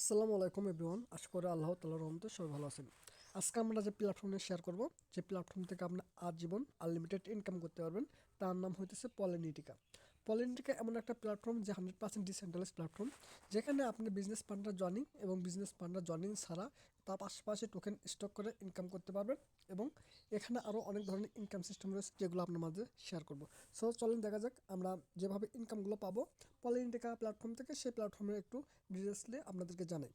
আসসালামু আলাইকুম এভরিওয়ান, আশা করি আল্লাহ তাল্লাহ রহমতে সবাই ভালো আছেন। আজকে আমরা যে প্ল্যাটফর্মে শেয়ার করব, যে প্ল্যাটফর্ম থেকে আপনি আজীবন আনলিমিটেড ইনকাম করতে পারবেন, তার নাম হইতেছে পলিনিটিকা পলিনিটিকা এমন একটা প্ল্যাটফর্ম যে হান্ড্রেড পার্সেন্ট ডিসেন্ট্রালাইজ প্ল্যাটফর্ম যেখানে আপনি বিজনেস পার্টনার জয়নিং এবং বিজনেস পার্টনার জয়নিং ছাড়া তার পাশাপাশি টোকেন স্টক করে ইনকাম করতে পারবেন এবং এখানে আরও অনেক ধরনের ইনকাম সিস্টেম রয়েছে যেগুলো আপনার মাঝে শেয়ার করব। সো চলেন দেখা যাক আমরা যেভাবে ইনকামগুলো পাবো, পলিনিটিকা প্ল্যাটফর্ম থেকে সেই প্ল্যাটফর্মে একটু ডিটেলসলি আপনাদেরকে জানাই।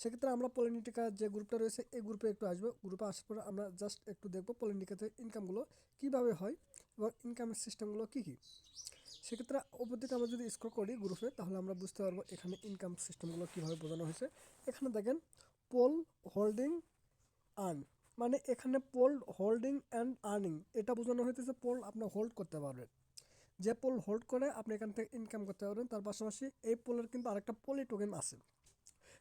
সেক্ষেত্রে আমরা পলিনিটিকা যে গ্রুপটা রয়েছে, এই গ্রুপে একটু আসব। গ্রুপে আসার পরে আমরা জাস্ট একটু দেখব পলিনিটিকাতে ইনকামগুলো কীভাবে হয় এবং ইনকামের সিস্টেমগুলো কী কী। সেক্ষেত্রে ওপর দিকে আমরা যদি স্কোর করি গ্রুপে তাহলে আমরা বুঝতে পারব এখানে ইনকাম সিস্টেমগুলো কীভাবে বোঝানো হয়েছে। এখানে দেখেন পোল হোল্ডিং আর্ন মানে এখানে পোল হোল্ডিং অ্যান্ড আর্নিং এটা বোঝানো হইতেছে পোল আপনি হোল্ড করতে পারবেন। যে পোল হোল্ড করে, আপনি এখান থেকে ইনকাম করতে পারবেন, তার পাশাপাশি এই পোলের কিন্তু আরেকটা পলি টোকেন আছে।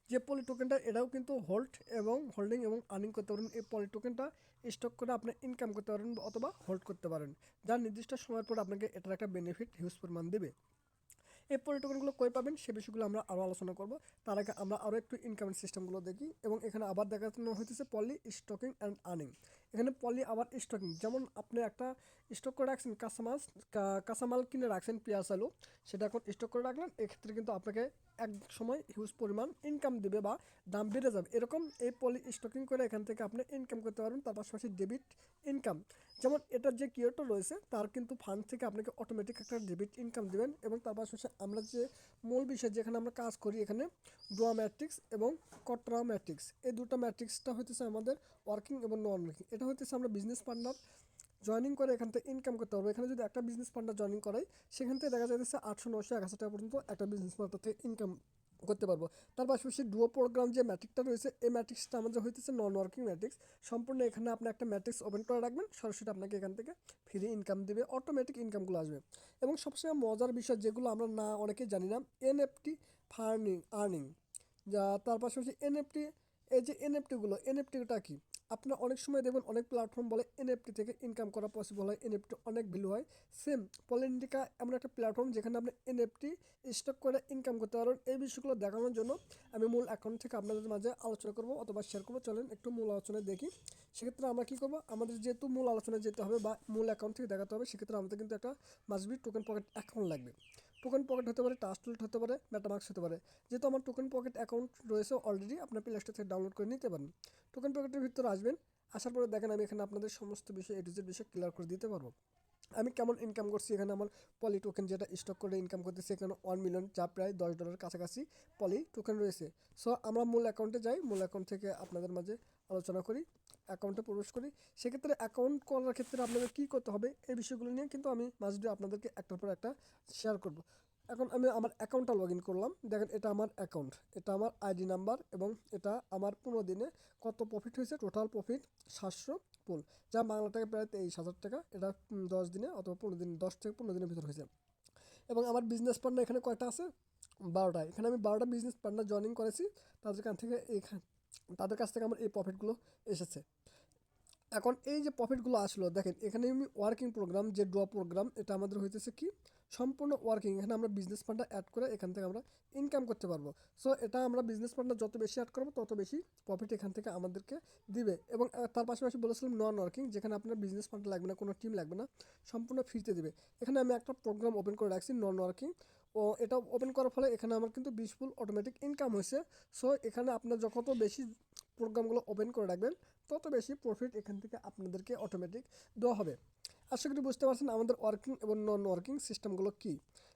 যে পলি টোকেনটা এটাও কিন্তু হোল্ড এবং হোল্ডিং এবং আর্নিং করতে পারেন। এই পলি টোকেনটা স্টক করে আপনি ইনকাম করতে পারেন অথবা হোল্ড করতে পারেন। যার নির্দিষ্ট সময়ের পর আপনাকে এটার একটা বেনিফিট হিউজ পরিমাণ দেবে। এই পলি টোকেনগুলো কই পাবেন? সে বিষয়গুলো আমরা আরও আলোচনা করব। তার আগে আমরা আরও একটু ইনকামের সিস্টেমগুলো দেখি এবং এখানে আবার দেখানো হইতেছে পলি স্টকিং অ্যান্ড আর্নিং এখানে পলি আবার স্টকিং যেমন আপনি একটা স্টক করে রাখছেন কাঁচামাল কাঁচামাল কিনে রাখছেন পেঁয়াজ, আলু, সেটা এখন স্টক করে রাখলেন, এক্ষেত্রে কিন্তু আপনাকে এক সময় হিউজ পরিমাণ ইনকাম দেবে বা দাম বেড়ে যাবে। এরকম এই পলি স্টকিং করে এখান থেকে আপনি ইনকাম করতে পারবেন, তার পাশাপাশি ডেবিট ইনকাম যেমন এটার যে কিওটা রয়েছে, তার কিন্তু ফান্ড থেকে আপনাকে অটোমেটিক একটা ডেবিট ইনকাম দিবেন এবং তার পাশাপাশি আমরা যে মূল বিষয় যেখানে আমরা কাজ করি এখানে ডোয়া ম্যাট্রিক্স এবং কটরা ম্যাট্রিক্স এই দুটো ম্যাট্রিক্সটা হইতেছে আমাদের ওয়ার্কিং এবং নন ওয়ার্কিং এটা হইতেছে আমরা বিজনেস পার্টনার জয়েনিং করে এখান থেকে ইনকাম করতে পারব। এখানে যদি একটা বিজনেস পার্টনার জয়েনিং করাই সেখান থেকে দেখা যাচ্ছে আটশো নশো এক হাজার টাকা পর্যন্ত একটা বিজনেস পার্টনার থেকে ইনকাম করতে পারব। তার পাশাপাশি ডুয়ো প্রোগ্রাম যে ম্যাট্রিকটা রয়েছে, এই ম্যাট্রিক্সটা আমাদের হইতেছে নন ওয়ার্কিং ম্যাট্রিক্স সম্পূর্ণ এখানে আপনি একটা ম্যাট্রিক্স ওপেন করে রাখবেন, সরাসরি আপনাকে এখান থেকে ফ্রি ইনকাম দেবে অটোমেটিক ইনকামগুলো আসবে। এবং সবসময় মজার বিষয় যেগুলো আমরা না, অনেকেই জানি না এনএফটি ফার্নিং আর্নিং যা তার পাশাপাশি এনএফটি এই যে এনএফটিগুলো এনএফটিটা কি? আপনারা অনেক সময় দেখবেন অনেক প্ল্যাটফর্ম বলে এনএফটি থেকে ইনকাম করা পসিবল হয় এনএফটি অনেক ভ্যালু হয়। সেম পলিন্ডিকা এমন একটা প্ল্যাটফর্ম যেখানে আপনি এনএফটি স্টক করে ইনকাম করতে পারবেন। এই বিষয়গুলো দেখানোর জন্য আমি মূল অ্যাকাউন্ট থেকে আপনাদের মাঝে আলোচনা করব অথবা শেয়ার করব। চলেন একটু মূল আলোচনায় দেখি। সেক্ষেত্রে আমরা কী করব? আমাদের যেহেতু মূল আলোচনায় যেতে হবে বা মূল অ্যাকাউন্ট থেকে দেখাতে হবে, সেক্ষেত্রে আমাদের কিন্তু একটা মাসবি টোকেন পকেট অ্যাকাউন্ট লাগবে। টোকেন পকেট হতে পারে টাস্টুলট হতে পারে মেটামার্কস হতে পারে। যেহেতু আমার টোকেন পকেট অ্যাকাউন্ট রয়েছে অলরেডি আপনার প্লে স্টোর থেকে ডাউনলোড করে নিতে পারেন। টোকেন পকেটের ভিতরে আসবেন, আসার পরে দেখেন আমি এখানে আপনাদের সমস্ত বিষয় এ বিষয় ক্লিয়ার করে দিতে পারব। আমি কেমন ইনকাম করছি, এখানে আমার পলি টোকেন যেটা স্টক করে ইনকাম করতেছি, এখানে ওয়ান মিলিয়ন যা প্রায় দশ ডলারের কাছাকাছি পলি টোকেন রয়েছে। সো আমরা মূল অ্যাকাউন্টে যাই, মূল অ্যাকাউন্ট থেকে আপনাদের মাঝে আলোচনা করি। অ্যাকাউন্টে প্রবেশ করি, সেক্ষেত্রে অ্যাকাউন্ট করার ক্ষেত্রে আপনাদের কী করতে হবে, এই বিষয়গুলো নিয়ে কিন্তু আমি মাঝে আপনাদেরকে একটার পর একটা শেয়ার করব। এখন আমি আমার অ্যাকাউন্টটা লগ ইন করলাম, দেখেন এটা আমার অ্যাকাউন্ট এটা আমার আইডি নাম্বার এবং এটা আমার পনেরো দিনে কত প্রফিট হয়েছে টোটাল প্রফিট সাতশো পুল যা বাংলা টাকা প্রায় তেইশ হাজার টাকা, এটা দশ দিনে অথবা পনেরো দিন, দশ থেকে পনেরো দিনের ভিতর হয়েছে। এবং আমার বিজনেস পার্টনার এখানে কয়টা আছে? বারোটা। এখানে আমি বারোটা বিজনেস পার্টনার জয়েনিং করেছি, তাদের কাছ থেকে এখানে, তাদের কাছ থেকে আমার এই প্রফিটগুলো এসেছে। এখন এই যে প্রফিটগুলো আসলো, দেখেন, এখানে আমি ওয়ার্কিং প্রোগ্রাম যে ড্র প্রোগ্রাম এটা আমাদের হইতেছে কি? সম্পূর্ণ ওয়ার্কিং এখানে আমরা বিজনেস পার্টনার অ্যাড করে এখান থেকে আমরা ইনকাম করতে পারব। সো এটা আমরা বিজনেস পার্টনার যত বেশি অ্যাড করব, তত বেশি প্রফিট এখান থেকে আমাদেরকে দিবে। এবং তার পাশাপাশি বলেছিলাম নন ওয়ার্কিং যেখানে আপনার বিজনেস পার্টনার লাগবে না, কোনো টিম লাগবে না, সম্পূর্ণ ফ্রিতে দিবে। এখানে আমি একটা প্রোগ্রাম ওপেন করে রাখছি নন ওয়ার্কিং ও, এটা ওপেন করার ফলে এখানে আমার কিন্তু বিশ ফুল অটোমেটিক ইনকাম হয়েছে সো এখানে আপনার যত বেশি প্রোগ্রামগুলো ওপেন করে রাখবেন তত বেশি প্রফিট এখান থেকে আপনাদেরকে অটোমেটিক দেওয়া হবে। আশা করি বুঝতে পারছেন আমাদের ওয়ার্কিং এবং নন ওয়ার্কিং সিস্টেমগুলো কী।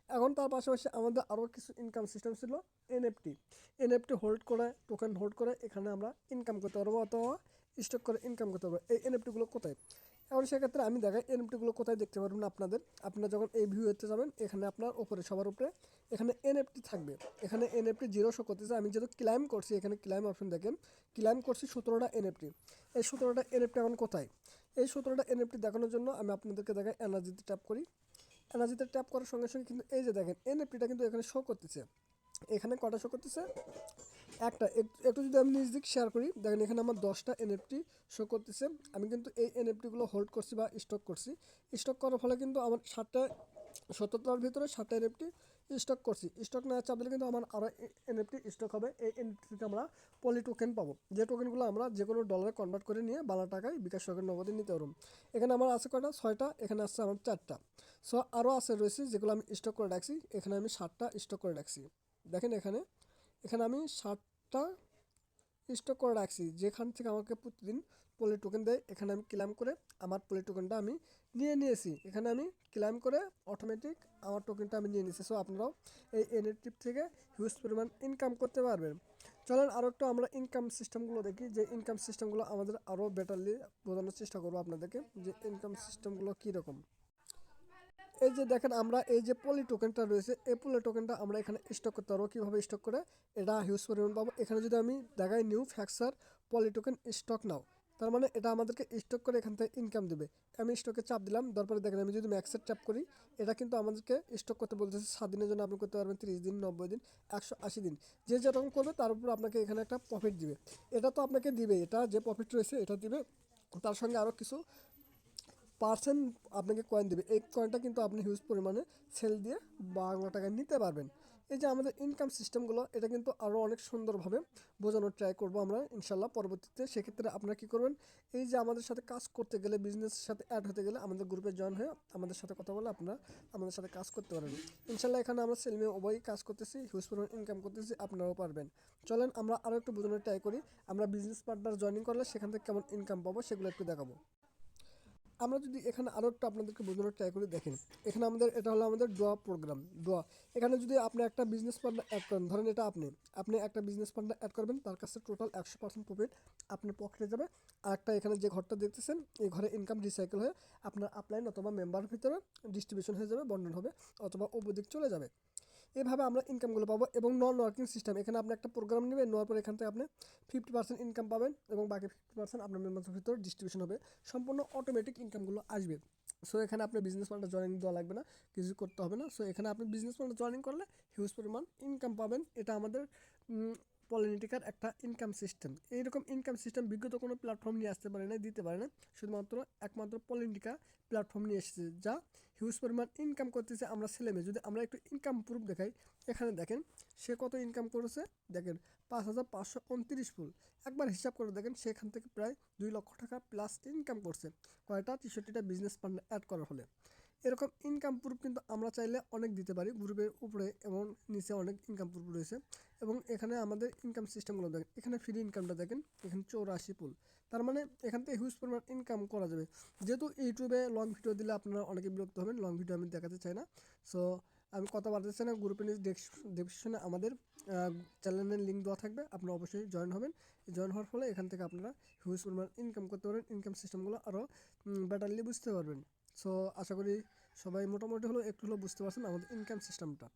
এখন তার পাশাপাশি আমাদের আরও কিছু ইনকাম সিস্টেম ছিল এনএফটি এনএফটি হোল্ড করে টোকেন হোল্ড করে, এখানে আমরা ইনকাম করতে পারব অথবা স্টক করে ইনকাম করতে পারব। এই এনএফটিগুলো কোথায়? এখন সেক্ষেত্রে আমি দেখাই এনএফটিগুলো কোথায় দেখতে পারবেন আপনাদের। আপনারা যখন এই ভিউতে যাবেন, এখানে আপনার ওপরে সবার উপরে, এখানে এনএফটি থাকবে। এখানে এনএফটি জিরো শো করতেছে আমি যেহেতু ক্লাইম করছি, এখানে ক্লাইম অপশন দেখেন। ক্লাইম করছি সতেরোটা এনএফটি এই সতেরোটা এনএফটি এখন কোথায়? এই সতেরোটা এনএফটি দেখানোর জন্য আমি আপনাদেরকে দেখাই এনার্জিতে ট্যাপ করি। এনার্জিতে ট্যাপ করার সঙ্গে সঙ্গে কিন্তু এই যে দেখেন এনএফটিটা কিন্তু এখানে শো করতেছে। এখানে কটা শো করতেছে? একটা একটু যদি আমি নিজ দিক শেয়ার করি, দেখেন এখানে আমার দশটা এনএফটি শো করতেছে। আমি কিন্তু এই এনএফটিগুলো হোল্ড করছি বা স্টক করছি। স্টক করার ফলে কিন্তু আমার সাতটা সতেরোটার ভিতরে সাতটা এনএফটি স্টক করছি। স্টক না চাপ দিলে কিন্তু আমার আরও এনএফটি স্টক হবে। এই এনএফটি থেকে আমরা পলি টোকেন পাবো। যে টোকেনগুলো আমরা যে কোনো ডলারে কনভার্ট করে নিয়ে বাংলা টাকায় বিকাশ সরকার নগদে নিতে পারব। এখানে আমার আছে কয়টা? ছয়টা। এখানে আছে আমার চারটা। সো আরও আছে রয়েছে যেগুলো আমি স্টক করে রাখছি। এখানে আমি ষাটটা স্টক করে রাখছি। দেখেন এখানে। এখানে আমি ষাটটা স্টক করে রাখছি। যেখান থেকে আমাকে প্রতিদিন পলি টোকেন দেয়, এখানে আমি ক্লেম করে আমার পলি টোকেনটা আমি নিয়ে নিয়েছি। এখানে আমি ক্লেম করে অটোমেটিক আমার টোকেনটা আমি নিয়ে নিয়েছি। সো আপনারাও এই এনএটিভ থেকে হিউজ পরিমাণ ইনকাম করতে পারবেন। চলেন আরও একটু আমরা ইনকাম সিস্টেমগুলো দেখি। যে ইনকাম সিস্টেমগুলো আমাদের আরও বেটারলি বোঝানোর চেষ্টা করব আপনাদেরকে। যে ইনকাম সিস্টেমগুলো কীরকম? এই যে দেখেন আমরা এই যে পলি টোকেনটা রয়েছে, এই পলি টোকেনটা আমরা এখানে স্টক করতে পারব। কীভাবে স্টক করে? এটা হিউজ পরিমাণ পাবো। এখানে যদি আমি দেখাই নিউ ফ্যাক্সার পলি টোকেন স্টক নাও, তার মানে এটা আমাদেরকে স্টক করে এখান থেকে ইনকাম দেবে। আমি স্টকে চাপ দিলাম তারপরে দেখেন আমি যদি ম্যাক্সের চাপ করি, এটা কিন্তু আমাদেরকে স্টক করতে বলতেছে সাত দিনের জন্য আপনি করতে পারবেন, তিরিশ দিন, নব্বই দিন, একশো আশি দিন। যে যেরকম করবে তার উপর আপনাকে এখানে একটা প্রফিট দিবে। এটা তো আপনাকে দিবে এটা যে প্রফিট রয়েছে এটা দিবে। তার সঙ্গে আরও কিছু পার্সেন্ট আপনাকে কয়েন দেবে। এই কয়েনটা কিন্তু আপনি হিউজ পরিমাণে সেল দিয়ে বাংলা টাকায় নিতে পারবেন। এই যে আমাদের ইনকাম সিস্টেমগুলো এটা কিন্তু আরও অনেক সুন্দরভাবে বোঝানোর ট্রাই করব আমরা ইনশাল্লাহ পরবর্তীতে। সেক্ষেত্রে আপনারা কী করবেন, এই যে আমাদের সাথে কাজ করতে গেলে বিজনেসের সাথে অ্যাড হতে গেলে আমাদের গ্রুপে জয়েন হয়ে আমাদের সাথে কথা বলে আপনারা আমাদের সাথে কাজ করতে পারবেন। ইনশাল্লাহ এখানে আমরা সেল মেয়ে উভয়ই কাজ করতেছি হিউজ পরিমাণ ইনকাম করতেছি, আপনারাও পারবেন। চলেন আমরা আরও একটু বোঝানোর ট্রাই করি। আমরা বিজনেস পার্টনার জয়েনিং করলে সেখান থেকে কেমন ইনকাম পাবো সেগুলো একটু দেখাবো। আমরা যদি এখানে আরও একটু আপনাদেরকে বোঝানোর ট্রাই করে, দেখেন, এখানে আমাদের, এটা হলো আমাদের ডোয়া প্রোগ্রাম ডোয়া। এখানে যদি আপনি একটা বিজনেস পার্টনার অ্যাড করেন, ধরেন এটা আপনি আপনি একটা বিজনেস পার্টনার অ্যাড করবেন, তার কাছে টোটাল একশো পার্সেন্ট প্রফিট আপনার পকেটে যাবে। আর একটা এখানে যে ঘরটা দেখতেছেন, এই ঘরে ইনকাম রিসাইকেল হয়ে আপনার আপলাইন অথবা মেম্বার ভিতরে ডিস্ট্রিবিউশন হয়ে যাবে বন্টন হবে, অথবা ওপদিক চলে যাবে। এভাবে আমরা ইনকামগুলো পাবো এবং নন ওয়ার্কিং সিস্টেম এখানে আপনি একটা প্রোগ্রাম নেবেন, নেওয়ার পর এখান থেকে আপনি ফিফটি পার্সেন্ট ইনকাম পাবেন এবং বাকি ফিফটি পার্সেন্ট আপনার মেম্বারের ভিতরে ডিস্ট্রিবিউশন হবে। সম্পূর্ণ অটোমেটিক ইনকামগুলো আসবে। সো এখানে আপনি বিজনেস প্ল্যানটা জয়েনিং দেওয়া লাগবে না, কিছু করতে হবে না। সো এখানে আপনি বিজনেস প্ল্যানটা জয়েনিং করলে হিউজ পরিমাণ ইনকাম পাবেন। এটা আমাদের পলিটিকার একটা ইনকাম সিস্টেম এইরকম ইনকাম সিস্টেম বিগত কোনো প্ল্যাটফর্ম নিয়ে আসতে পারে না দিতে পারে না শুধুমাত্র একমাত্র পলিটিকা প্ল্যাটফর্ম নিয়ে এসেছে, যা হিউজ পরিমাণ ইনকাম করতেছে আমরা ছেলে মেয়ে। যদি আমরা একটু ইনকাম প্রুফ দেখাই, এখানে দেখেন, সে কত ইনকাম করেছে? দেখেন, পাঁচ হাজার পাঁচশো উনত্রিশ ফুল। একবার হিসাব করে দেখেন সেখান থেকে প্রায় দুই লক্ষ টাকা প্লাস ইনকাম করছে। কয়টা? তেষট্টিটা বিজনেস পার্টনার অ্যাড করার ফলে এরকম ইনকাম প্রুফ কিন্তু আমরা চাইলে অনেক দিতে পারি। গ্রুপের উপরে এবং নিচে অনেক ইনকাম প্রুফ রয়েছে। এবং এখানে আমাদের ইনকাম সিস্টেমগুলো দেখেন। এখানে ফ্রি ইনকামটা দেখেন, এখানে চৌরাশি পুল তার মানে এখান থেকে হিউজ পরিমাণ ইনকাম করা যাবে। যেহেতু ইউটিউবে লং ভিডিও দিলে আপনারা অনেকে বিরক্ত হবেন লং ভিডিও আমি দেখাতে চাই না। সো আমি কথা বলতে চাই না গ্রুপে নিজ ডেসক্রিপশনে আমাদের চ্যানেলের লিঙ্ক দেওয়া থাকবে, আপনারা অবশ্যই জয়েন হবেন। জয়েন হওয়ার ফলে এখান থেকে আপনারা হিউজ পরিমাণ ইনকাম করতে পারবেন ইনকাম সিস্টেমগুলো আরও বেটারলি বুঝতে পারবেন। সো আশা করি সবাই মোটামুটি হলো একটু হলেও বুঝতে পারছেন আমাদের ইনকাম সিস্টেমটা